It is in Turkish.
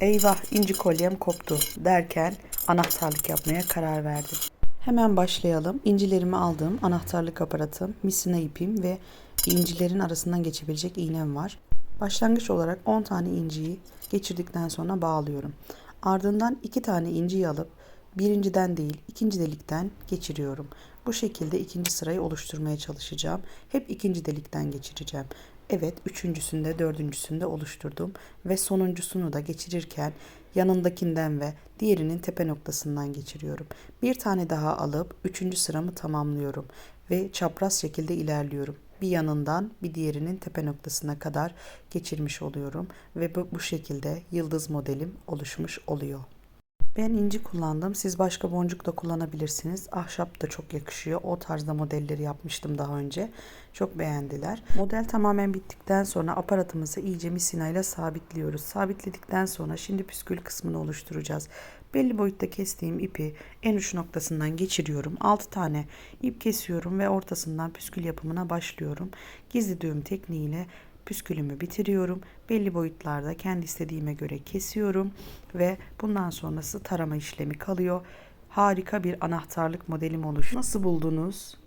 Eyvah inci kolyem koptu derken anahtarlık yapmaya karar verdim. Hemen başlayalım. İncilerimi aldım. Anahtarlık aparatım, misina ipim ve incilerin arasından geçebilecek iğnem var. Başlangıç olarak 10 tane inciyi geçirdikten sonra bağlıyorum. Ardından 2 tane inciyi alıp birinciden değil ikinci delikten geçiriyorum. Bu şekilde ikinci sırayı oluşturmaya çalışacağım. Hep ikinci delikten geçireceğim. Evet üçüncüsünde dördüncüsünde oluşturdum ve sonuncusunu da geçirirken yanındakinden ve diğerinin tepe noktasından geçiriyorum. Bir tane daha alıp üçüncü sıramı tamamlıyorum ve çapraz şekilde ilerliyorum. Bir yanından bir diğerinin tepe noktasına kadar geçirmiş oluyorum ve bu, bu şekilde yıldız modelim oluşmuş oluyor. Ben inci kullandım. Siz başka boncuk da kullanabilirsiniz. Ahşap da çok yakışıyor. O tarzda modelleri yapmıştım daha önce. Çok beğendiler. Model tamamen bittikten sonra aparatımızı iyice misinayla sabitliyoruz. Sabitledikten sonra şimdi püskül kısmını oluşturacağız. Belli boyutta kestiğim ipi en uç noktasından geçiriyorum. 6 tane ip kesiyorum ve ortasından püskül yapımına başlıyorum. Gizli düğüm tekniğiyle püskülümü bitiriyorum. Belli boyutlarda kendi istediğime göre kesiyorum ve bundan sonrası tarama işlemi kalıyor. Harika bir anahtarlık modelim oluştu. Nasıl buldunuz?